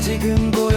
아직은 보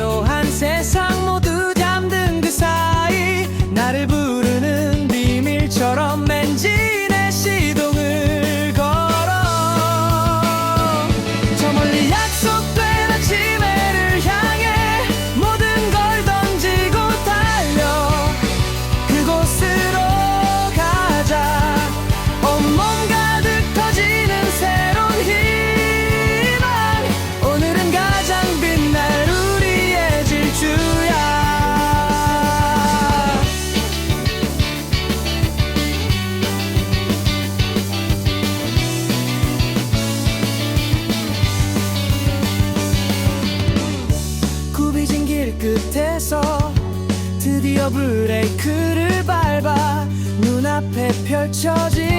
끝에서 드디어 브레이크를 밟아 눈앞에 펼쳐진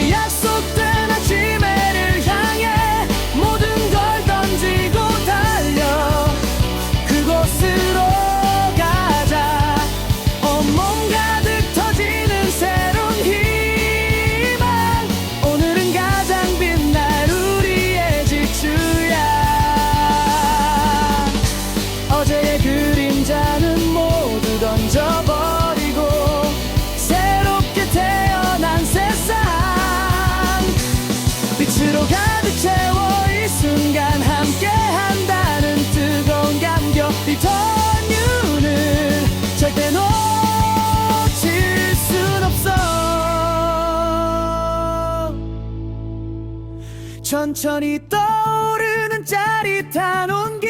Yes 천천히 떠오르는 짜릿한 온기.